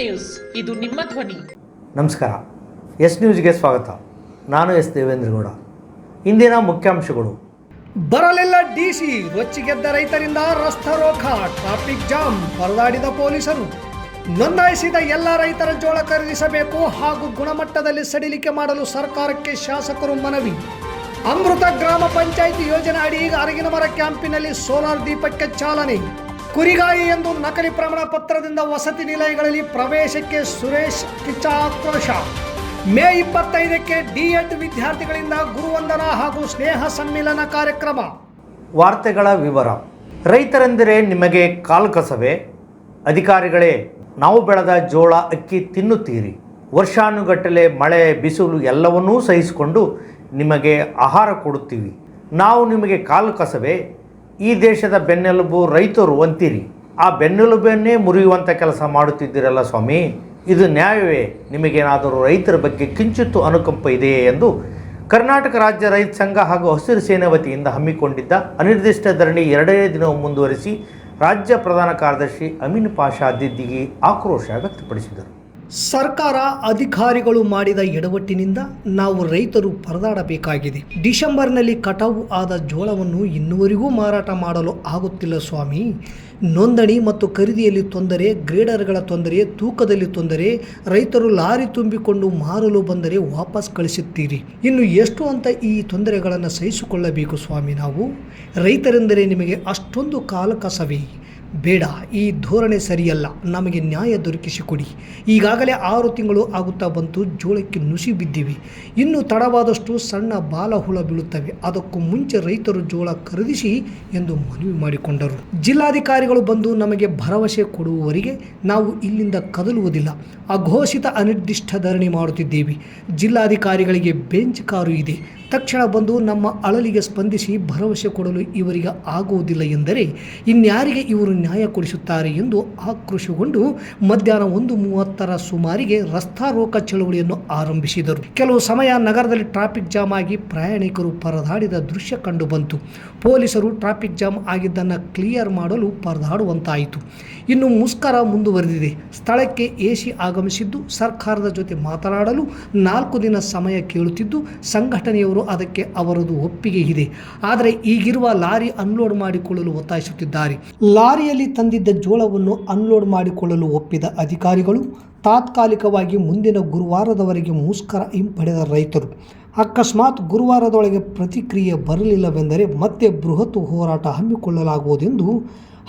News. ಇದು ನಿಮ್ಮ ಧ್ವನಿ. ನಮಸ್ಕಾರ. ಎಸ್ ನ್ಯೂಸ್ಗೆ ಸ್ವಾಗತ. ನಾನು ಎಸ್ ದೇವೇಂದ್ರಗೌಡ. ಇಂದಿನ ಮುಖ್ಯಾಂಶಗಳು. ಬರಲಿಲ್ಲ ಡಿಸಿ ರೊಚ್ಚಿಗೆದ್ದ ರೈತರಿಂದ ರಸ್ತಾ ರೋಖ ಟ್ರಾಫಿಕ್ ಜಾಮ್ ಪರದಾಡಿದ ಪೊಲೀಸರು. ನೋಂದಾಯಿಸಿದ ಎಲ್ಲ ರೈತರ ಜೋಳ ಖರೀದಿಸಬೇಕು ಹಾಗೂ ಗುಣಮಟ್ಟದಲ್ಲಿ ಸಡಿಲಿಕೆ ಮಾಡಲು ಸರ್ಕಾರಕ್ಕೆ ಶಾಸಕರು ಮನವಿ. ಅಮೃತ ಗ್ರಾಮ ಪಂಚಾಯಿತಿ ಯೋಜನೆ ಅಡಿ ಅರಗಿನ ಮರ ಕ್ಯಾಂಪಿನಲ್ಲಿ ಸೋಲಾರ್ ದೀಪಕ್ಕೆ ಚಾಲನೆ. ಕುರಿಗಾಯಿ ಎಂದು ನಕಲಿ ಪ್ರಮಾಣ ಪತ್ರದಿಂದ ವಸತಿ ನಿಲಯಗಳಲ್ಲಿ ಪ್ರವೇಶಕ್ಕೆ ಸುರೇಶ್ ಆಕ್ರೋಶ ಮೇ ಇಪ್ಪತ್ತೈದಕ್ಕೆ ಡಿಎಡ್ ವಿದ್ಯಾರ್ಥಿಗಳಿಂದ ಗುರುವಂದನಾ ಹಾಗೂ ಸ್ನೇಹ ಸಮ್ಮಿಲನ ಕಾರ್ಯಕ್ರಮ. ವಾರ್ತೆಗಳ ವಿವರ. ರೈತರೆಂದರೆ ನಿಮಗೆ ಕಾಲ್ಕಸವೆ ಕಸವೇ? ಅಧಿಕಾರಿಗಳೇ, ನಾವು ಬೆಳೆದ ಜೋಳ ಅಕ್ಕಿ ತಿನ್ನುತ್ತೀರಿ. ವರ್ಷಾನುಗಟ್ಟಲೆ ಮಳೆ, ಬಿಸಿಲು ಎಲ್ಲವನ್ನೂ ಸಹಿಸಿಕೊಂಡು ನಿಮಗೆ ಆಹಾರ ಕೊಡುತ್ತೀವಿ. ನಾವು ನಿಮಗೆ ಕಾಲು ಕಸವೇ? ಈ ದೇಶದ ಬೆನ್ನೆಲುಬು ರೈತರು ಅಂತೀರಿ. ಆ ಬೆನ್ನೆಲುಬನ್ನೇ ಮುರಿಯುವಂಥ ಕೆಲಸ ಮಾಡುತ್ತಿದ್ದೀರಲ್ಲ ಸ್ವಾಮಿ? ಇದು ನ್ಯಾಯವೇ? ನಿಮಗೇನಾದರೂ ರೈತರ ಬಗ್ಗೆ ಕಿಂಚಿತ್ತು ಅನುಕಂಪ ಇದೆಯೇ ಎಂದು ಕರ್ನಾಟಕ ರಾಜ್ಯ ರೈತ ಸಂಘ ಹಾಗೂ ಹಸಿರು ಸೇನೆ ವತಿಯಿಂದ ಹಮ್ಮಿಕೊಂಡಿದ್ದ ಅನಿರ್ದಿಷ್ಟ ಧರಣಿ ಎರಡನೇ ದಿನವೂ ಮುಂದುವರಿಸಿ ರಾಜ್ಯ ಪ್ರಧಾನ ಕಾರ್ಯದರ್ಶಿ ಅಮೀನ್ ಪಾಷಾ ದಿದ್ದಿಗೆ ಆಕ್ರೋಶ ವ್ಯಕ್ತಪಡಿಸಿದರು. ಸರ್ಕಾರ ಅಧಿಕಾರಿಗಳು ಮಾಡಿದ ಎಡವಟ್ಟಿನಿಂದ ನಾವು ರೈತರು ಪರದಾಡಬೇಕಾಗಿದೆ. ಡಿಸೆಂಬರ್ನಲ್ಲಿ ಕಟಾವು ಆದ ಜೋಳವನ್ನು ಇನ್ನುವರೆಗೂ ಮಾರಾಟ ಮಾಡಲು ಆಗುತ್ತಿಲ್ಲ ಸ್ವಾಮಿ. ನೋಂದಣಿ ಮತ್ತು ಖರೀದಿಯಲ್ಲಿ ತೊಂದರೆ, ಗ್ರೇಡರ್ಗಳ ತೊಂದರೆ, ತೂಕದಲ್ಲಿ ತೊಂದರೆ, ರೈತರು ಲಾರಿ ತುಂಬಿಕೊಂಡು ಮಾರಲು ಬಂದರೆ ವಾಪಸ್ ಕಳಿಸುತ್ತೀರಿ. ಇನ್ನು ಎಷ್ಟು ಅಂತ ಈ ತೊಂದರೆಗಳನ್ನು ಸಹಿಸಿಕೊಳ್ಳಬೇಕು ಸ್ವಾಮಿ ನಾವು? ರೈತರೆಂದರೆ ನಿಮಗೆ ಅಷ್ಟೊಂದು ಕಾಲಕಸವೇ. ಬೇಡ, ಈ ಧೋರಣೆ ಸರಿಯಲ್ಲ, ನಮಗೆ ನ್ಯಾಯ ದೊರಕಿಸಿಕೊಡಿ. ಈಗಾಗಲೇ ಆರು ತಿಂಗಳು ಆಗುತ್ತಾ ಬಂತು, ಜೋಳಕ್ಕೆ ನುಸಿ ಬಿದ್ದಿವೆ. ಇನ್ನು ತಡವಾದಷ್ಟು ಸಣ್ಣ ಬಾಲ ಹುಳ ಬೀಳುತ್ತವೆ, ಅದಕ್ಕೂ ಮುಂಚೆ ರೈತರು ಜೋಳ ಖರೀದಿಸಿ ಎಂದು ಮನವಿ ಮಾಡಿಕೊಂಡರು. ಜಿಲ್ಲಾಧಿಕಾರಿಗಳು ಬಂದು ನಮಗೆ ಭರವಸೆ ಕೊಡುವವರಿಗೆ ನಾವು ಇಲ್ಲಿಂದ ಕದಲುವುದಿಲ್ಲ. ಅಘೋಷಿತ ಅನಿರ್ದಿಷ್ಟ ಧರಣಿ ಮಾಡುತ್ತಿದ್ದೇವೆ. ಜಿಲ್ಲಾಧಿಕಾರಿಗಳಿಗೆ ಬೆಂಚ್ ಕಾರು ಇದೆ. ತಕ್ಷಣ ಬಂದು ನಮ್ಮ ಅಳಲಿಗೆ ಸ್ಪಂದಿಸಿ ಭರವಸೆ ಕೊಡಲು ಇವರಿಗೆ ಆಗುವುದಿಲ್ಲ ಎಂದರೆ ಇನ್ಯಾರಿಗೆ ಇವರು ನ್ಯಾಯ ಕೊಡಿಸುತ್ತಾರೆ ಎಂದು ಆಕ್ರೋಶಗೊಂಡು ಮಧ್ಯಾಹ್ನ ಒಂದು ಮೂವತ್ತರ ಸುಮಾರಿಗೆ ರಸ್ತಾ ರೋಕ ಚಳವಳಿಯನ್ನು ಆರಂಭಿಸಿದರು. ಕೆಲವು ಸಮಯ ನಗರದಲ್ಲಿ ಟ್ರಾಫಿಕ್ ಜಾಮ್ ಆಗಿ ಪ್ರಯಾಣಿಕರು ಪರದಾಡಿದ ದೃಶ್ಯ ಕಂಡುಬಂತು. ಪೊಲೀಸರು ಟ್ರಾಫಿಕ್ ಜಾಮ್ ಆಗಿದ್ದನ್ನು ಕ್ಲಿಯರ್ ಮಾಡಲು ಪರದಾಡುವಂತಾಯಿತು. ಇನ್ನು ಮುಷ್ಕರ ಮುಂದುವರೆದಿದೆ. ಸ್ಥಳಕ್ಕೆ ಎಸಿ ಆಗಮಿಸಿದ್ದು, ಸರ್ಕಾರದ ಜೊತೆ ಮಾತನಾಡಲು ನಾಲ್ಕು ದಿನ ಸಮಯ ಕೇಳುತ್ತಿದ್ದು, ಸಂಘಟನೆಯವರು ಅದಕ್ಕೆ ಅವರದು ಒಪ್ಪಿಗೆ ಇದೆ. ಆದರೆ ಈಗಿರುವ ಲಾರಿ ಅನ್ಲೋಡ್ ಮಾಡಿಕೊಳ್ಳಲು ಒತ್ತಾಯಿಸುತ್ತಿದ್ದಾರೆ. ಲಾರಿಯಲ್ಲಿ ತಂದಿದ್ದ ಜೋಳವನ್ನು ಅನ್ಲೋಡ್ ಮಾಡಿಕೊಳ್ಳಲು ಒಪ್ಪಿದ ಅಧಿಕಾರಿಗಳು, ತಾತ್ಕಾಲಿಕವಾಗಿ ಮುಂದಿನ ಗುರುವಾರದವರೆಗೆ ಮುಷ್ಕರ ಹಿಂಪಡೆದ ರೈತರು. ಅಕಸ್ಮಾತ್ ಗುರುವಾರದೊಳಗೆ ಪ್ರತಿಕ್ರಿಯೆ ಬರಲಿಲ್ಲವೆಂದರೆ ಮತ್ತೆ ಬೃಹತ್ ಹೋರಾಟ ಹಮ್ಮಿಕೊಳ್ಳಲಾಗುವುದೆಂದು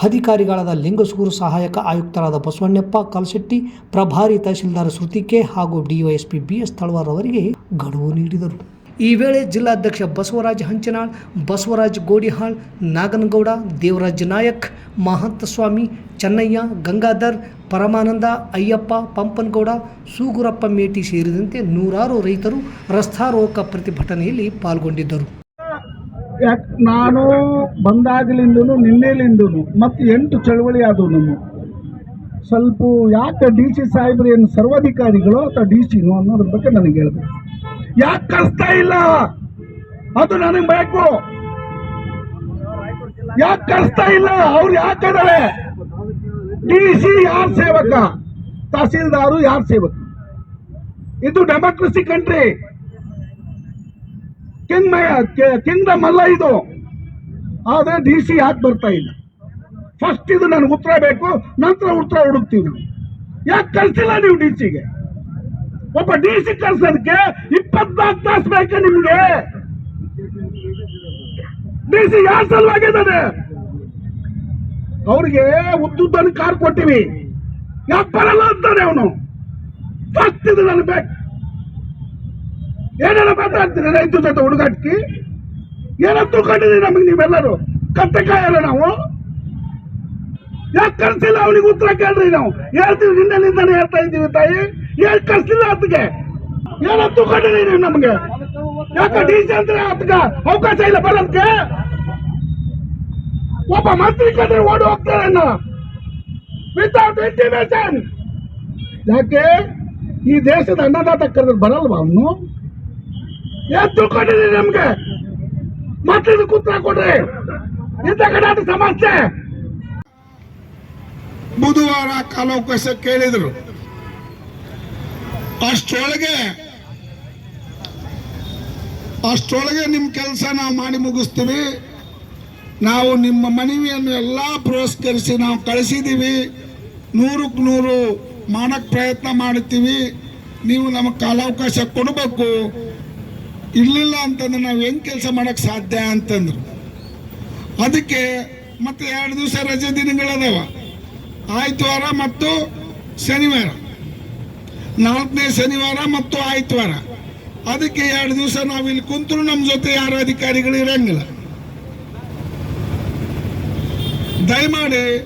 ಅಧಿಕಾರಿಗಳಾದ ಲಿಂಗಸೂರು ಸಹಾಯಕ ಆಯುಕ್ತರಾದ ಬಸವಣ್ಣಪ್ಪ ಕಲ್ಶೆಟ್ಟಿ, ಪ್ರಭಾರಿ ತಹಶೀಲ್ದಾರ್ ಶ್ರುತಿಕೆ ಹಾಗೂ ಡಿವೈಎಸ್ಪಿ ಬಿ ಎಸ್ ತಳವಾರ್ ಗಡುವು ನೀಡಿದರು. ಈ ವೇಳೆ ಜಿಲ್ಲಾಧ್ಯಕ್ಷ ಬಸವರಾಜ್ ಹಂಚನಾಳ್, ಬಸವರಾಜ್ ಗೋಡಿಹಾಳ್, ನಾಗನಗೌಡ, ದೇವರಾಜ್ ನಾಯಕ್, ಮಹಂತಸ್ವಾಮಿ, ಚೆನ್ನಯ್ಯ, ಗಂಗಾಧರ್, ಪರಮಾನಂದ, ಅಯ್ಯಪ್ಪ, ಪಂಪನಗೌಡ, ಸೂಗುರಪ್ಪ ಮೇಟಿ ಸೇರಿದಂತೆ ನೂರಾರು ರೈತರು ರಸ್ತಾರೋಕ ಪ್ರತಿಭಟನೆಯಲ್ಲಿ ಪಾಲ್ಗೊಂಡಿದ್ದರು. ಯಾಕ್ ನಾನು ಬಂದಾಗಲಿಂದನು ನಿನ್ನೆಲಿಂದನು ಮತ್ತು ಎಂಟು ಚಳವಳಿ ಆದವು ನಮ್ಮ. ಸ್ವಲ್ಪ ಯಾಕೆ ಡಿ ಸಿ ಸಾಹೇಬ್ರು ಏನು ಸರ್ವಾಧಿಕಾರಿಗಳು ಅಥವಾ ಡಿ ಸಿನೋ ಅನ್ನೋದ್ರ ಬಗ್ಗೆ ನನಗೆ ಹೇಳ್ಬೇಕು. ಯಾಕೆ ಕಳಿಸ್ತಾ ಇಲ್ಲ? ಅದು ನನಗೆ ಬೇಕು. ಯಾಕೆ ಕಳಿಸ್ತಾ ಇಲ್ಲ? ಅವ್ರು ಯಾಕೆ ಇದಾರೆ? ಡಿ ಸಿ ಯಾರ ಸೇವಕ? ತಹಸೀಲ್ದಾರು ಯಾರ ಸೇವಕ? ಇದು ಡೆಮಾಕ್ರಸಿ ಕಂಟ್ರಿ ಕಿಂಗ್ ಕಿಂಗ್ಡಮ್ ಅಲ್ಲ ಇದು. ಆದ್ರೆ ಡಿ ಸಿ ಯಾಕೆ ಬರ್ತಾ ಇಲ್ಲ? ಫಸ್ಟ್ ಇದು ನನಗೆ ಉತ್ತರ ಬೇಕು, ನಂತರ ಉತ್ತರ ಹುಡುಕ್ತೀವಿ ಯಾಕೆ ಕಳ್ಸಿಲ್ಲ ನೀವು ಡಿ ಸಿಗೆ ಒಬ್ಬ ಡಿ ಸಿ ಕಳ್ಸೋದಕ್ಕೆ ಇಪ್ಪತ್ನಾಲ್ಕು ತಾಸು ಬೇಕು ನಿಮ್ಗೆ. ಡಿ ಸಿ ಯಾರ ಸಲುವಾಗಿದ್ದಾನೆ? ಅವ್ರಿಗೆ ಉದ್ದುದ್ದನ್ನು ಕಾರ್ ಕೊಟ್ಟಿವಿ. ಯಾಕೆ ಬರಲ್ಲ ಅಂತಾನೆ ಅವನು. ಫಸ್ಟ್ ಇದು ನನಗೆ ಬೇಕು. ಏನೆಲ್ಲ ಮಾತಾಡ್ತೀರಿ? ರೈತ ಜೊತೆ ಹುಡುಗಾಟಕ್ಕೆ ಏನೋ ತಿಳ್ಕೊಂಡಿದ್ದೀರಿ ನಮಗೆ ನೀವೆಲ್ಲರೂ? ಕತ್ತೆಕಾಯಲ್ಲ ನಾವು? ಯಾಕೆ ಕರ್ಸಿಲ್ಲ ಅವನಿಗೆ ಉತ್ತರ ಕೇಳ್ರಿ ನಾವು? ಹೇಳ್ತೀವಿ ನಿನ್ನೆಲಿಂದಾನೆ ಹೇಳ್ತಾ ಇದ್ದೀವಿ ತಾಯಿ. ಯಾಕೆ ಕರ್ಸಿಲ್ಲ ಅದಕ್ಕೆ ಏನೋ ತಿಳ್ಕೊಂಡಿದ್ದೀರಿ ನೀವು ನಮಗೆ? ಯಾಕೆ ಡಿ ಸಿ ಅಂದ್ರೆ ಅದಕ್ಕೆ ಅವಕಾಶ ಇಲ್ಲ ಬರೋದಕ್ಕೆ ಒಬ್ಬ ಮಂತ್ರಿ ಕಂಡ್ರೆ ಓಡಿ ಹೋಗ್ತಾರೆ ವಿತೌಟ್ ಇಂಟಿಮೇಷನ್ ಯಾಕೆ? ಈ ದೇಶದ ಅನ್ನದಾತ ಕರೆದ್ರೆ ಬರಲ್ವಾ ಅವನು? ಏನ್ ತಿಳ್ಕೊಂಡಿದ್ದೀರಿ ನಮ್ಗೆ. ಮತ್ತೊಂದು ಉತ್ತರ ಕೊಡ್ರಿ. ಇಂಥ ಕಡೆ ಸಮಸ್ಯೆ. ಬುಧವಾರ ಕಾಲಾವಕಾಶ ಕೇಳಿದ್ರು. ಅಷ್ಟೊಳಗೆ ಅಷ್ಟೊಳಗೆ ನಿಮ್ಮ ಕೆಲಸ ನಾವು ಮಾಡಿ ಮುಗಿಸ್ತೀವಿ. ನಾವು ನಿಮ್ಮ ಮನವಿಯನ್ನು ಎಲ್ಲ ಪುರಸ್ಕರಿಸಿ ನಾವು ಕಳಿಸಿದ್ದೀವಿ ನೂರಕ್ಕೆ ನೂರು ಮಾಡಕ್ಕೆ ಪ್ರಯತ್ನ ಮಾಡ್ತೀವಿ. ನೀವು ನಮಗೆ ಕಾಲಾವಕಾಶ ಕೊಡಬೇಕು. ಇರಲಿಲ್ಲ ಅಂತಂದ್ರೆ ನಾವು ಹೆಂಗೆ ಕೆಲಸ ಮಾಡೋಕ್ಕೆ ಸಾಧ್ಯ ಅಂತಂದ್ರು. ಅದಕ್ಕೆ ಮತ್ತೆ ಎರಡು ದಿವಸ ರಜೆ ದಿನಗಳದಾವ. ಆಯ್ತವಾರ ಮತ್ತು ಶನಿವಾರ. ನಾಲ್ಕನೇ ಶನಿವಾರ ಮತ್ತು ಆಯ್ತವಾರ ಅದಕ್ಕೆ ಎರಡು ದಿವಸ ನಾವು ಇಲ್ಲಿ ಕುಂತರು ನಮ್ಮ ಜೊತೆ ಯಾರು ಅಧಿಕಾರಿಗಳು ಇರಂಗಿಲ್ಲ. ದಯಮಾಡಿ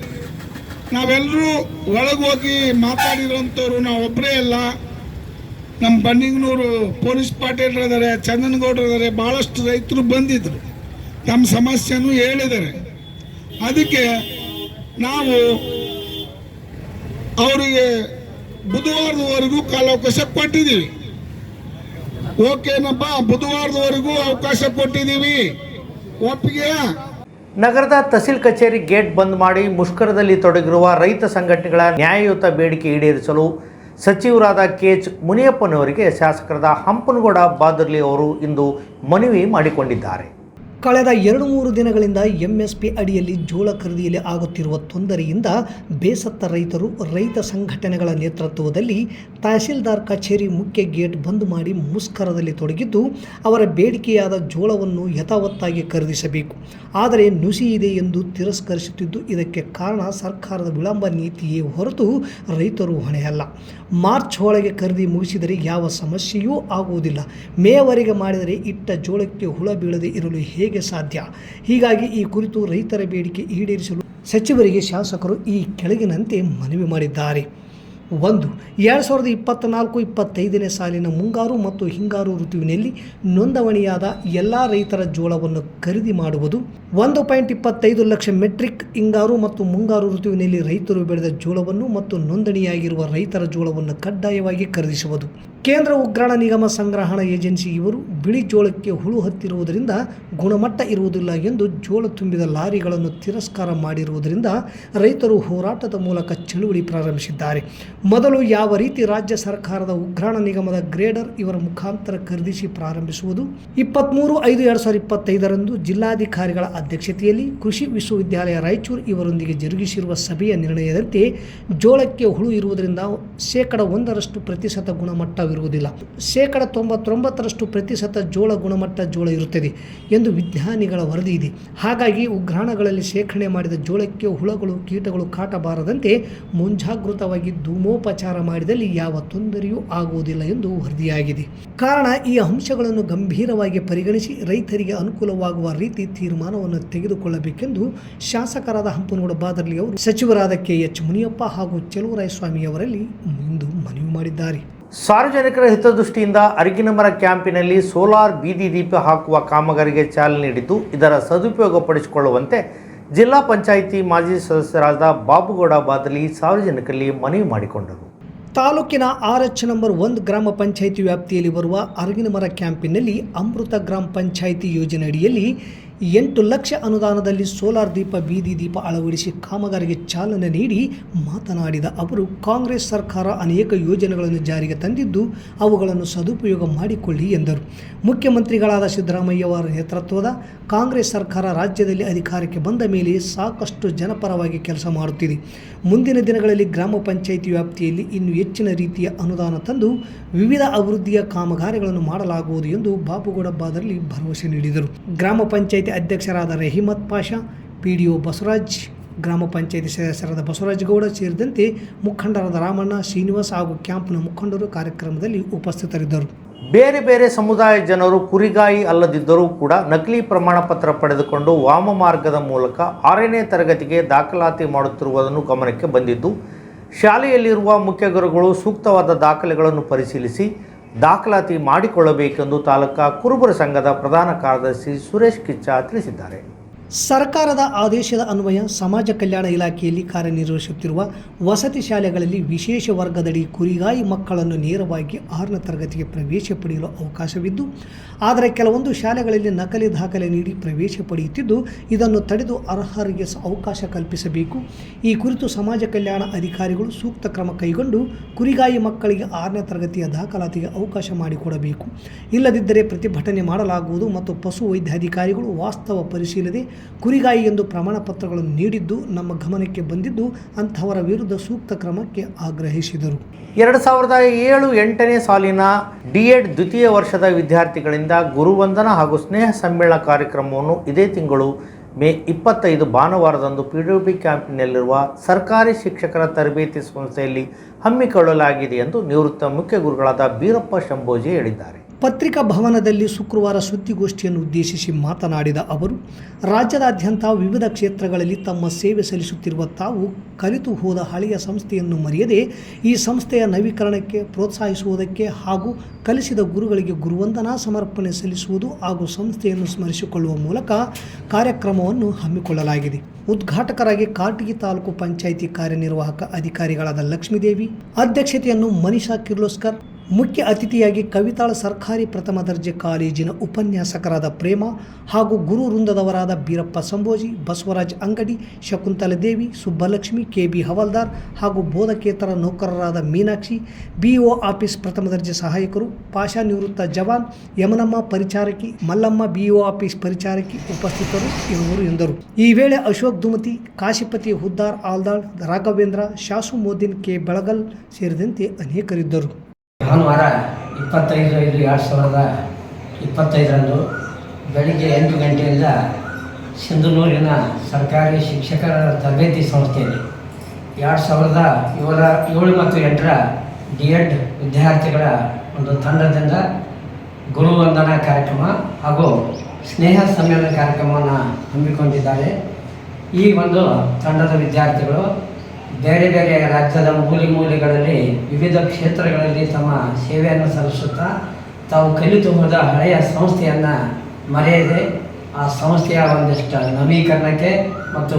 ನಾವೆಲ್ಲರೂ ಒಳಗೋಗಿ ಮಾತಾಡಿರೋಂಥವ್ರು ನಾವು ಒಬ್ಬರೇ ಅಲ್ಲ. ನಮ್ಮ ಬನ್ನಿಂಗ್ನೂರು ಪೊಲೀಸ್ ಪಾಟೀಲ್ರು ಇದ್ದಾರೆ ಚಂದನಗೌಡರು ಇದ್ದಾರೆ ಭಾಳಷ್ಟು ರೈತರು ಬಂದಿದ್ರು. ತಮ್ಮ ಸಮಸ್ಯೆನೂ ಹೇಳಿದ್ದಾರೆ. ಅದಕ್ಕೆ ನಾವು ಅವರಿಗೆ ಬುಧವಾರದವರೆಗೂ ಕಾಲಾವಕಾಶ ಕೊಟ್ಟಿದ್ದೀವಿ. ಓಕೆನಪ್ಪ, ಬುಧವಾರದವರೆಗೂ ಅವಕಾಶ ಕೊಟ್ಟಿದ್ದೀವಿ. ಒಪ್ಪಿಗೆ ನಗರದ ತಹಸೀಲ್ ಕಚೇರಿ ಗೇಟ್ ಬಂದ್ ಮಾಡಿ ಮುಷ್ಕರದಲ್ಲಿ ತೊಡಗಿರುವ ರೈತ ಸಂಘಟನೆಗಳ ನ್ಯಾಯಯುತ ಬೇಡಿಕೆ ಈಡೇರಿಸಲು ಸಚಿವರಾದ ಕೆ ಎಚ್ ಮುನಿಯಪ್ಪನವರಿಗೆ ಶಾಸಕರಾದ ಹಂಪನಗೌಡ ಬಾದರ್ಲಿ ಅವರು ಇಂದು ಮನವಿ ಮಾಡಿಕೊಂಡಿದ್ದಾರೆ. ಕಳೆದ ಎರಡು ಮೂರು ದಿನಗಳಿಂದ ಎಂಎಸ್ಪಿ ಅಡಿಯಲ್ಲಿ ಜೋಳ ಖರೀದಿಯಲ್ಲಿ ಆಗುತ್ತಿರುವ ತೊಂದರೆಯಿಂದ ಬೇಸತ್ತ ರೈತರು ರೈತ ಸಂಘಟನೆಗಳ ನೇತೃತ್ವದಲ್ಲಿ ತಹಸೀಲ್ದಾರ್ ಕಚೇರಿ ಮುಖ್ಯ ಗೇಟ್ ಬಂದ್ ಮಾಡಿ ಮುಷ್ಕರದಲ್ಲಿ ತೊಡಗಿದ್ದು, ಅವರ ಬೇಡಿಕೆಯಾದ ಜೋಳವನ್ನು ಯಥಾವತ್ತಾಗಿ ಖರೀದಿಸಬೇಕು. ಆದರೆ ನುಸಿ ಇದೆ ಎಂದು ತಿರಸ್ಕರಿಸುತ್ತಿದ್ದು, ಇದಕ್ಕೆ ಕಾರಣ ಸರ್ಕಾರದ ವಿಳಂಬ ನೀತಿಯೇ ಹೊರತು ರೈತರು ಹೊಣೆಯಲ್ಲ. ಮಾರ್ಚ್ ಒಳಗೆ ಖರೀದಿ ಮುಗಿಸಿದರೆ ಯಾವ ಸಮಸ್ಯೆಯೂ ಆಗುವುದಿಲ್ಲ. ಮೇವರೆಗೆ ಮಾಡಿದರೆ ಇಟ್ಟ ಜೋಳಕ್ಕೆ ಹುಳ ಬೀಳದೆ ಇರಲು ಹೇಗೆ ಸಾಧ್ಯ? ಹೀಗಾಗಿ ಈ ಕುರಿತು ರೈತರ ಬೇಡಿಕೆ ಈಡೇರಿಸಲು ಸಚಿವರಿಗೆ ಶಾಸಕರು ಈ ಕೆಳಗಿನಂತೆ ಮನವಿ ಮಾಡಿದ್ದಾರೆ. ಒಂದು, ಎರಡು ಸಾವಿರದ ಇಪ್ಪತ್ತ್ನಾಲ್ಕು ಇಪ್ಪತ್ತೈದನೇ ಸಾಲಿನ ಮುಂಗಾರು ಮತ್ತು ಹಿಂಗಾರು ಋತುವಿನಲ್ಲಿ ನೋಂದವಣಿಯಾದ ಎಲ್ಲ ರೈತರ ಜೋಳವನ್ನು ಖರೀದಿ ಮಾಡುವುದು. ಒಂದು ಪಾಯಿಂಟ್ ಇಪ್ಪತ್ತೈದು ಲಕ್ಷ ಮೆಟ್ರಿಕ್ ಹಿಂಗಾರು ಮತ್ತು ಮುಂಗಾರು ಋತುವಿನಲ್ಲಿ ರೈತರು ಬೆಳೆದ ಜೋಳವನ್ನು ಮತ್ತು ನೋಂದಣಿಯಾಗಿರುವ ರೈತರ ಜೋಳವನ್ನು ಕಡ್ಡಾಯವಾಗಿ ಖರೀದಿಸುವುದು. ಕೇಂದ್ರ ಉಗ್ರಾಣ ನಿಗಮ ಸಂಗ್ರಹಣಾ ಏಜೆನ್ಸಿ ಇವರು ಬಿಳಿ ಜೋಳಕ್ಕೆ ಹುಳು ಹತ್ತಿರುವುದರಿಂದ ಗುಣಮಟ್ಟ ಇರುವುದಿಲ್ಲ ಎಂದು ಜೋಳ ತುಂಬಿದ ಲಾರಿಗಳನ್ನು ತಿರಸ್ಕಾರ ಮಾಡಿರುವುದರಿಂದ ರೈತರು ಹೋರಾಟದ ಮೂಲಕ ಚಳುವಳಿ ಪ್ರಾರಂಭಿಸಿದ್ದಾರೆ. ಮೊದಲು ಯಾವ ರೀತಿ ರಾಜ್ಯ ಸರ್ಕಾರದ ಉಗ್ರಾಣ ನಿಗಮದ ಗ್ರೇಡರ್ ಇವರ ಮುಖಾಂತರ ಖರೀದಿಸಿ ಪ್ರಾರಂಭಿಸುವುದು? ಇಪ್ಪತ್ತ್ಮೂರು ಐದು ಎರಡು ಸಾವಿರದ ಇಪ್ಪತ್ತೈದರಂದು ಜಿಲ್ಲಾಧಿಕಾರಿಗಳ ಅಧ್ಯಕ್ಷತೆಯಲ್ಲಿ ಕೃಷಿ ವಿಶ್ವವಿದ್ಯಾಲಯ ರಾಯಚೂರು ಇವರೊಂದಿಗೆ ಜರುಗಿಸಿರುವ ಸಭೆಯ ನಿರ್ಣಯದಂತೆ ಜೋಳಕ್ಕೆ ಹುಳು ಇರುವುದರಿಂದ ಶೇಕಡ ಒಂದರಷ್ಟು ಪ್ರತಿಶತ ಗುಣಮಟ್ಟವಿರುವುದಿಲ್ಲ ಶೇಕಡ ತೊಂಬತ್ತೊಂಬತ್ತರಷ್ಟು ಪ್ರತಿಶತ ಜೋಳ ಗುಣಮಟ್ಟ ಜೋಳ ಇರುತ್ತದೆ ಎಂದು ವಿಜ್ಞಾನಿಗಳ ವರದಿ ಇದೆ. ಹಾಗಾಗಿ ಉಗ್ರಾಣಗಳಲ್ಲಿ ಶೇಖರಣೆ ಮಾಡಿದ ಜೋಳಕ್ಕೆ ಹುಳಗಳು, ಕೀಟಗಳು ಕಾಟ ಬಾರದಂತೆ ಮುಂಜಾಗೃತವಾಗಿ ಧೂಮೋಪಚಾರ ಮಾಡಿದಲ್ಲಿ ಯಾವ ತೊಂದರೆಯೂ ಆಗುವುದಿಲ್ಲ ಎಂದು ವರದಿಯಾಗಿದೆ. ಕಾರಣ, ಈ ಅಂಶಗಳನ್ನು ಗಂಭೀರವಾಗಿ ಪರಿಗಣಿಸಿ ರೈತರಿಗೆ ಅನುಕೂಲವಾಗುವ ರೀತಿ ತೀರ್ಮಾನವನ್ನು ತೆಗೆದುಕೊಳ್ಳಬೇಕೆಂದು ಶಾಸಕರಾದ ಹಂಪನಗೌಡ ಬಾದರ್ಲಿ ಅವರು ಸಚಿವರಾದ ಕೆ ಎಚ್ ಮುನಿಯಪ್ಪ ಹಾಗೂ ಸ್ವಾಮಿ ಅವರಲ್ಲಿ ಇಂದು ಮನವಿ ಮಾಡಿದ್ದಾರೆ. ಸಾರ್ವಜನಿಕರ ಹಿತದೃಷ್ಟಿಯಿಂದ ಅರಗಿನಮರ ಕ್ಯಾಂಪಿನಲ್ಲಿ ಸೋಲಾರ್ ಬೀದಿ ದೀಪ ಹಾಕುವ ಕಾಮಗಾರಿಗೆ ಚಾಲನೆ ನೀಡಿದ್ದು, ಇದರ ಸದುಪಯೋಗಪಡಿಸಿಕೊಳ್ಳುವಂತೆ ಜಿಲ್ಲಾ ಪಂಚಾಯಿತಿ ಮಾಜಿ ಸದಸ್ಯರಾದ ಬಾಬುಗೌಡ ಬಾದಲಿ ಸಾರ್ವಜನಿಕರಲ್ಲಿ ಮನವಿ ಮಾಡಿಕೊಂಡರು. ತಾಲೂಕಿನ ಆರ್ ಎಚ್ ನಂಬರ್ ಒಂದು ಗ್ರಾಮ ಪಂಚಾಯಿತಿ ವ್ಯಾಪ್ತಿಯಲ್ಲಿ ಬರುವ ಅರಗಿನಮರ ಕ್ಯಾಂಪಿನಲ್ಲಿ ಅಮೃತ ಗ್ರಾಮ ಪಂಚಾಯಿತಿ ಯೋಜನೆ ಅಡಿಯಲ್ಲಿ ಎಂಟು ಲಕ್ಷ ಅನುದಾನದಲ್ಲಿ ಸೋಲಾರ್ ದೀಪ, ಬೀದಿ ದೀಪ ಅಳವಡಿಸಿ ಕಾಮಗಾರಿಗೆ ಚಾಲನೆ ನೀಡಿ ಮಾತನಾಡಿದ ಅವರು, ಕಾಂಗ್ರೆಸ್ ಸರ್ಕಾರ ಅನೇಕ ಯೋಜನೆಗಳನ್ನು ಜಾರಿಗೆ ತಂದಿದ್ದು ಅವುಗಳನ್ನು ಸದುಪಯೋಗ ಮಾಡಿಕೊಳ್ಳಿ ಎಂದರು. ಮುಖ್ಯಮಂತ್ರಿಗಳಾದ ಸಿದ್ದರಾಮಯ್ಯ ಅವರ ನೇತೃತ್ವದ ಕಾಂಗ್ರೆಸ್ ಸರ್ಕಾರ ರಾಜ್ಯದಲ್ಲಿ ಅಧಿಕಾರಕ್ಕೆ ಬಂದ ಮೇಲೆ ಸಾಕಷ್ಟು ಜನಪರವಾಗಿ ಕೆಲಸ ಮಾಡುತ್ತಿದೆ. ಮುಂದಿನ ದಿನಗಳಲ್ಲಿ ಗ್ರಾಮ ಪಂಚಾಯಿತಿ ವ್ಯಾಪ್ತಿಯಲ್ಲಿ ಇನ್ನು ಹೆಚ್ಚಿನ ರೀತಿಯ ಅನುದಾನ ತಂದು ವಿವಿಧ ಅಭಿವೃದ್ಧಿಯ ಕಾಮಗಾರಿಗಳನ್ನು ಮಾಡಲಾಗುವುದು ಎಂದು ಬಾಬುಗೌಡ ಭರವಸೆ ನೀಡಿದರು. ಗ್ರಾಮ ಪಂಚಾಯಿತಿ ಅಧ್ಯಕ್ಷರಾದ Rahimat Pasha P D O Basavaraj, ಗ್ರಾಮ ಪಂಚಾಯಿತಿ ಸದಸ್ಯರಾದ ಬಸವರಾಜ್ ಗೌಡ ಸೇರಿದಂತೆ ಮುಖಂಡರಾದ ರಾಮಣ್ಣ ಶ್ರೀನಿವಾಸ್ ಹಾಗೂ ಕ್ಯಾಂಪ್ನ ಮುಖಂಡರು ಕಾರ್ಯಕ್ರಮದಲ್ಲಿ ಉಪಸ್ಥಿತರಿದ್ದರು. ಬೇರೆ ಬೇರೆ ಸಮುದಾಯ ಜನರು ಕುರಿಗಾಯಿ ಅಲ್ಲದಿದ್ದರೂ ಕೂಡ ನಕಲಿ ಪ್ರಮಾಣ ಪತ್ರ ಪಡೆದುಕೊಂಡು ವಾಮ ಮಾರ್ಗದ ಮೂಲಕ ಆರನೇ ತರಗತಿಗೆ ದಾಖಲಾತಿ ಮಾಡುತ್ತಿರುವುದನ್ನು ಗಮನಕ್ಕೆ ಬಂದಿದ್ದು, ಶಾಲೆಯಲ್ಲಿರುವ ಮುಖ್ಯ ಗುರುಗಳು ಸೂಕ್ತವಾದ ದಾಖಲೆಗಳನ್ನು ಪರಿಶೀಲಿಸಿ ದಾಖಲಾತಿ ಮಾಡಿಕೊಳ್ಳಬೇಕೆಂದು ತಾಲೂಕಾ ಕುರುಬರ ಸಂಘದ ಪ್ರಧಾನ ಕಾರ್ಯದರ್ಶಿ ಸುರೇಶ್ ಕಿಚ್ಚ ತಿಳಿಸಿದ್ದಾರೆ. ಸರ್ಕಾರದ ಆದೇಶದ ಅನ್ವಯ ಸಮಾಜ ಕಲ್ಯಾಣ ಇಲಾಖೆಯಲ್ಲಿ ಕಾರ್ಯನಿರ್ವಹಿಸುತ್ತಿರುವ ವಸತಿ ಶಾಲೆಗಳಲ್ಲಿ ವಿಶೇಷ ವರ್ಗದಡಿ ಕುರಿಗಾಯಿ ಮಕ್ಕಳನ್ನು ನೇರವಾಗಿ ಆರನೇ ತರಗತಿಗೆ ಪ್ರವೇಶ ಪಡೆಯಲು ಅವಕಾಶವಿದ್ದು, ಆದರೆ ಕೆಲವೊಂದು ಶಾಲೆಗಳಲ್ಲಿ ನಕಲಿ ದಾಖಲೆ ನೀಡಿ ಪ್ರವೇಶ ಪಡೆಯುತ್ತಿದ್ದು, ಇದನ್ನು ತಡೆದು ಅರ್ಹರಿಗೆ ಅವಕಾಶ ಕಲ್ಪಿಸಬೇಕು. ಈ ಕುರಿತು ಸಮಾಜ ಕಲ್ಯಾಣ ಅಧಿಕಾರಿಗಳು ಸೂಕ್ತ ಕ್ರಮ ಕೈಗೊಂಡು ಕುರಿಗಾಯಿ ಮಕ್ಕಳಿಗೆ ಆರನೇ ತರಗತಿಯ ದಾಖಲಾತಿಗೆ ಅವಕಾಶ ಮಾಡಿಕೊಡಬೇಕು. ಇಲ್ಲದಿದ್ದರೆ ಪ್ರತಿಭಟನೆ ಮಾಡಲಾಗುವುದು ಮತ್ತು ಪಶು ವೈದ್ಯಾಧಿಕಾರಿಗಳು ವಾಸ್ತವ ಪರಿಶೀಲನೆ ಕುರಿಗಾಯಿ ಎಂದು ಪ್ರಮಾಣ ಪತ್ರಗಳನ್ನು ನೀಡಿದ್ದು ನಮ್ಮ ಗಮನಕ್ಕೆ ಬಂದಿದ್ದು ಅಂಥವರ ವಿರುದ್ಧ ಸೂಕ್ತ ಕ್ರಮಕ್ಕೆ ಆಗ್ರಹಿಸಿದರು. ಎರಡು ಸಾವಿರದ ಏಳು ಎಂಟನೇ ಸಾಲಿನ ಡಿ ಎಡ್ ದ್ವಿತೀಯ ವರ್ಷದ ವಿದ್ಯಾರ್ಥಿಗಳಿಂದ ಗುರುವಂದನ ಹಾಗೂ ಸ್ನೇಹ ಸಮ್ಮೇಳನ ಕಾರ್ಯಕ್ರಮವನ್ನು ಇದೇ ತಿಂಗಳು ಮೇ ಇಪ್ಪತ್ತೈದು ಭಾನುವಾರದಂದು ಪಿ ಡಿ ಪಿ ಕ್ಯಾಂಪಿನಲ್ಲಿರುವ ಸರ್ಕಾರಿ ಶಿಕ್ಷಕರ ತರಬೇತಿ ಸಂಸ್ಥೆಯಲ್ಲಿ ಹಮ್ಮಿಕೊಳ್ಳಲಾಗಿದೆ ಎಂದು ನಿವೃತ್ತ ಮುಖ್ಯ ಗುರುಗಳಾದ ಬೀರಪ್ಪ ಶಂಭೋಜಿ ಹೇಳಿದ್ದಾರೆ. ಪತ್ರಿಕಾ ಭವನದಲ್ಲಿ ಶುಕ್ರವಾರ ಸುದ್ದಿಗೋಷ್ಠಿಯನ್ನು ಉದ್ದೇಶಿಸಿ ಮಾತನಾಡಿದ ಅವರು, ರಾಜ್ಯದಾದ್ಯಂತ ವಿವಿಧ ಕ್ಷೇತ್ರಗಳಲ್ಲಿ ತಮ್ಮ ಸೇವೆ ಸಲ್ಲಿಸುತ್ತಿರುವ ತಾವು ಕಲಿತು ಹೋದ ಹಳೆಯ ಸಂಸ್ಥೆಯನ್ನು ಮರೆಯದೆ ಈ ಸಂಸ್ಥೆಯ ನವೀಕರಣಕ್ಕೆ ಪ್ರೋತ್ಸಾಹಿಸುವುದಕ್ಕೆ ಹಾಗೂ ಕಲಿಸಿದ ಗುರುಗಳಿಗೆ ಗುರುವಂದನಾ ಸಮರ್ಪಣೆ ಸಲ್ಲಿಸುವುದು ಹಾಗೂ ಸಂಸ್ಥೆಯನ್ನು ಸ್ಮರಿಸಿಕೊಳ್ಳುವ ಮೂಲಕ ಕಾರ್ಯಕ್ರಮವನ್ನು ಹಮ್ಮಿಕೊಳ್ಳಲಾಗಿದೆ. ಉದ್ಘಾಟಕರಾಗಿ ಕಾಟಗಿ ತಾಲೂಕು ಪಂಚಾಯಿತಿ ಕಾರ್ಯನಿರ್ವಾಹಕ ಅಧಿಕಾರಿಗಳಾದ ಲಕ್ಷ್ಮೀದೇವಿ, ಅಧ್ಯಕ್ಷತೆಯನ್ನು ಮನೀಷಾ ಕಿರ್ಲೋಸ್ಕರ್ ಮುಖ್ಯ ಅತಿಥಿಯಾಗಿ ಕವಿತಾಳ ಸರ್ಕಾರಿ ಪ್ರಥಮ ದರ್ಜೆ ಕಾಲೇಜಿನ ಉಪನ್ಯಾಸಕರಾದ ಪ್ರೇಮ ಹಾಗೂ ಗುರು ವೃಂದದವರಾದ ಬೀರಪ್ಪ ಸಂಭೋಜಿ, ಬಸವರಾಜ್ ಅಂಗಡಿ, ಶಕುಂತಲ ದೇವಿ, ಸುಬ್ಬಲಕ್ಷ್ಮಿ ಕೆ ಬಿ ಹವಲ್ದಾರ್ ಹಾಗೂ ಬೋಧಕೇತರ ನೌಕರರಾದ ಮೀನಾಕ್ಷಿ ಬಿಒ ಆಫೀಸ್ ಪ್ರಥಮ ದರ್ಜೆ ಸಹಾಯಕರು, ಪಾಷಾ ನಿವೃತ್ತ ಜವಾನ್, ಯಮನಮ್ಮ ಪರಿಚಾರಕಿ, ಮಲ್ಲಮ್ಮ ಬಿಒ ಆಫೀಸ್ ಪರಿಚಾರಕಿ ಉಪಸ್ಥಿತರು ಇರುವರು ಎಂದರು. ಈ ವೇಳೆ ಅಶೋಕ್ ದುಮತಿ ಕಾಶಿಪತಿ ಹುದ್ದಾರ್ ಆಲ್ದಾಳ್, ರಾಘವೇಂದ್ರ, ಶಾಸು ಮೋದಿನ್ ಕೆ ಬೆಳಗಲ್ ಸೇರಿದಂತೆ ಅನೇಕರಿದ್ದರು. ಭಾನುವಾರ ಇಪ್ಪತ್ತೈದು ಐದು ಎರಡು ಸಾವಿರದ ಇಪ್ಪತ್ತೈದರಂದು ಬೆಳಿಗ್ಗೆ ಎಂಟು ಗಂಟೆಯಿಂದ ಸಿಂಧನೂರಿನ ಸರ್ಕಾರಿ ಶಿಕ್ಷಕರ ತರಬೇತಿ ಸಂಸ್ಥೆಯಲ್ಲಿ ಎರಡು ಸಾವಿರದ ಏಳರ ಏಳು ಮತ್ತು ಎಂಟರ ಡಿ ಎಡ್ ವಿದ್ಯಾರ್ಥಿಗಳ ಒಂದು ತಂಡದಿಂದ ಗುರುವಂದನಾ ಕಾರ್ಯಕ್ರಮ ಹಾಗೂ ಸ್ನೇಹ ಸಮ್ಮೇಳನ ಕಾರ್ಯಕ್ರಮವನ್ನು ಹಮ್ಮಿಕೊಂಡಿದ್ದಾರೆ. ಈ ಒಂದು ತಂಡದ ವಿದ್ಯಾರ್ಥಿಗಳು ಬೇರೆ ಬೇರೆ ರಾಜ್ಯದ ಮೂಲೆ ಮೂಲೆಗಳಲ್ಲಿ ವಿವಿಧ ಕ್ಷೇತ್ರಗಳಲ್ಲಿ ತಮ್ಮ ಸೇವೆಯನ್ನು ಸಲ್ಲಿಸುತ್ತಾ ತಾವು ಕಲಿತು ಹೋದ ಹಳೆಯ ಸಂಸ್ಥೆಯನ್ನು ಮರೆಯದೆ ಆ ಸಂಸ್ಥೆಯ ಒಂದಿಷ್ಟು ನವೀಕರಣಕ್ಕೆ ಮತ್ತು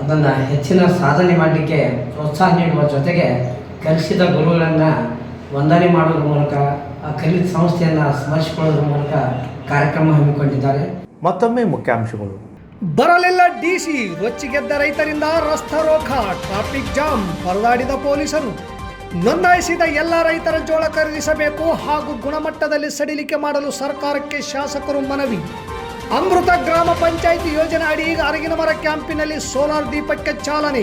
ಅದನ್ನು ಹೆಚ್ಚಿನ ಸಾಧನೆ ಮಾಡಲಿಕ್ಕೆ ಪ್ರೋತ್ಸಾಹ ನೀಡುವ ಜೊತೆಗೆ ಕಲಿಸಿದ ಗುರುಗಳನ್ನು ವಂದನೆ ಮಾಡೋದ್ರ ಮೂಲಕ ಆ ಕಲಿತ ಸಂಸ್ಥೆಯನ್ನು ಸ್ಮರಿಸಿಕೊಳ್ಳೋದ್ರ ಮೂಲಕ ಕಾರ್ಯಕ್ರಮ ಹಮ್ಮಿಕೊಂಡಿದ್ದಾರೆ. ಮತ್ತೊಮ್ಮೆ ಮುಖ್ಯಾಂಶಗಳು. ಬರಲಿಲ್ಲ ಡಿಸಿ ರೊಚ್ಚಿಗೆದ್ದ ರೈತರಿಂದ ರಸ್ತಾರೋಕ, ಟ್ರಾಫಿಕ್ ಜಾಮ್, ಪರದಾಡಿದ ಪೊಲೀಸರು. ನೋಂದಾಯಿಸಿದ ಎಲ್ಲ ರೈತರ ಜೋಳ ಖರೀದಿಸಬೇಕು ಹಾಗೂ ಗುಣಮಟ್ಟದಲ್ಲಿ ಸಡಿಲಿಕೆ ಮಾಡಲು ಸರ್ಕಾರಕ್ಕೆ ಶಾಸಕರು ಮನವಿ. ಅಮೃತ ಗ್ರಾಮ ಪಂಚಾಯಿತಿ ಯೋಜನೆ ಅಡಿ ಅರಗಿನ ಮರ ಕ್ಯಾಂಪಿನಲ್ಲಿ ಸೋಲಾರ್ ದೀಪಕ್ಕೆ ಚಾಲನೆ.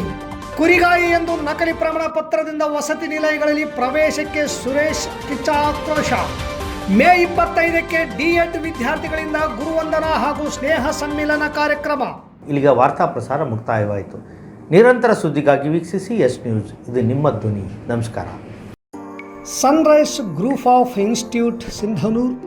ಕುರಿಗಾಯಿ ಎಂದು ನಕಲಿ ಪ್ರಮಾಣ ಪತ್ರದಿಂದ ವಸತಿ ನಿಲಯಗಳಲ್ಲಿ ಪ್ರವೇಶಕ್ಕೆ ಸುರೇಶ್ ಕಿಚ್ಚ ಆಕ್ರೋಶ. ಮೇ ಇಪ್ಪತ್ತೈದಕ್ಕೆ ಡಿಎಡ್ ವಿದ್ಯಾರ್ಥಿಗಳಿಂದ ಗುರುವಂದನ ಹಾಗೂ ಸ್ನೇಹ ಸಮ್ಮಿಲನ ಕಾರ್ಯಕ್ರಮ. ಇಲ್ಲಿಗೆ ವಾರ್ತಾ ಪ್ರಸಾರ ಮುಕ್ತಾಯವಾಯಿತು. ನಿರಂತರ ಸುದ್ದಿಗಾಗಿ ವೀಕ್ಷಿಸಿ ಎಸ್ ನ್ಯೂಸ್. ಇದು ನಿಮ್ಮ ಧ್ವನಿ. ನಮಸ್ಕಾರ. Sunrise group of institute Sindhanur.